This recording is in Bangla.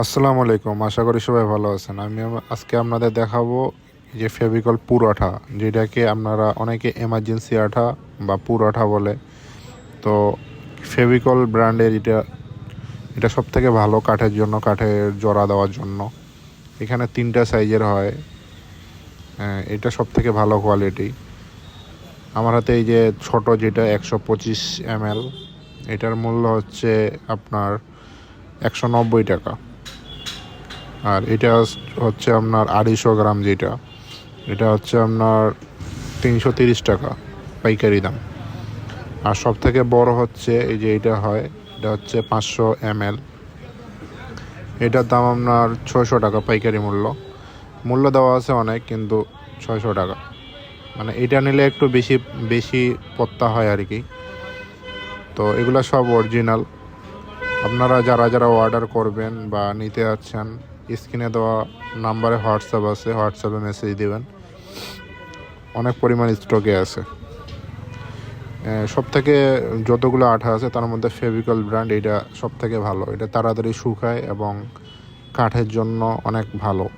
আসসালামু আলাইকুম। আশা করি সবাই ভালো আছেন। আমি আজকে আপনাদের দেখাবো যে ফেভিকল পুরাঠা যেটাকে আপনারা অনেকে এমার্জেন্সি আঠা বা পুরাঠা বলে। তো ফেভিকল ব্র্যান্ডের এটা এটা সব থেকে ভালো কাঠের জন্য কাঠের জোড়া দেওয়ার জন্য। এখানে তিনটা সাইজের হয়। হ্যাঁ, এটা সব থেকে ভালো কোয়ালিটি। আমার হাতে এই যে ছোট যেটা একশো পঁচিশ এম এটার মূল্য হচ্ছে আপনার একশো নব্বই টাকা। আর এটা হচ্ছে আপনার আড়াইশো গ্রাম যেটা, এটা হচ্ছে আপনার তিনশো তিরিশ টাকা পাইকারি দাম। আর সব থেকে বড় হচ্ছে এই যে এটা হয়, এটা হচ্ছে পাঁচশো এম এল এটার দাম আপনার ছয়শো টাকা পাইকারি মূল্য। মূল্য দেওয়া আছে অনেক, কিন্তু ছয়শো টাকা। মানে এটা নিলে একটু বেশি বেশি পত্তা হয় আর কি। তো এগুলো সব অরিজিনাল আপনারা যারা যারা অর্ডার করবেন বা নিতে যাচ্ছেন স্ক্রিনে দেওয়া নাম্বারে হোয়াটসঅ্যাপ আছে, হোয়াটসঅ্যাপে মেসেজ দেবেন। অনেক পরিমাণ স্টকে আছে। সব থেকে যতগুলো আঠা আছে, তার মধ্যে ফেভিকল ব্র্যান্ড এটা সব থেকে ভালো। এটা তাড়াতাড়ি শুকায় এবং কাঠের জন্য অনেক ভালো।